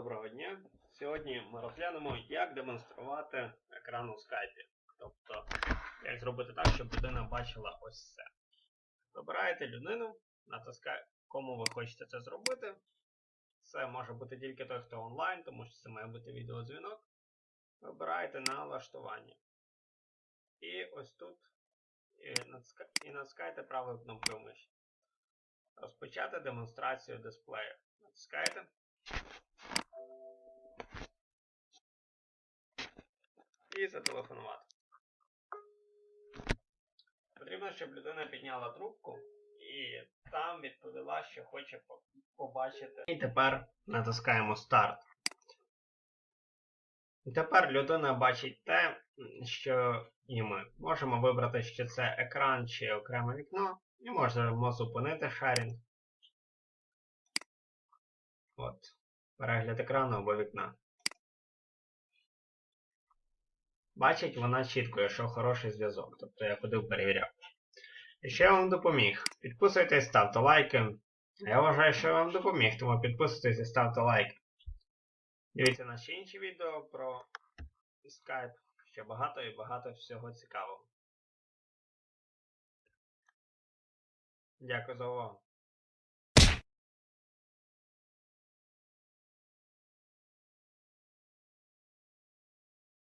Доброго дня. Сьогодні ми розглянемо, як демонструвати екран у скайпі. Тобто, як зробити так, щоб людина бачила ось це. Вибираєте людину, натискаєте, кому ви хочете це зробити. Це може бути тільки той, хто онлайн, тому що це має бути відеодзвінок. Вибираєте налаштування. І ось тут і натиска- і натискаєте правою кнопкою миші. Розпочати демонстрацію дисплею. Натискаєте. І зателефонувати. Потрібно, щоб людина підняла трубку і там відповіла, що хоче побачити. І тепер натискаємо старт. І тепер людина бачить те, що і ми. Можемо вибрати, що це екран чи окреме вікно, і можемо зупинити шарінг. От. Перегляд екрану або вікна. Бачить вона чітко, що хороший зв'язок. Тобто я ходив перевіряв. Якщо я вам допоміг, підписуйтесь, ставте лайки. Я вважаю, що я вам допоміг, тому підписуйтесь і ставте лайки. Дивіться наші інші відео про Skype. Ще багато і багато всього цікавого. Дякую за увагу.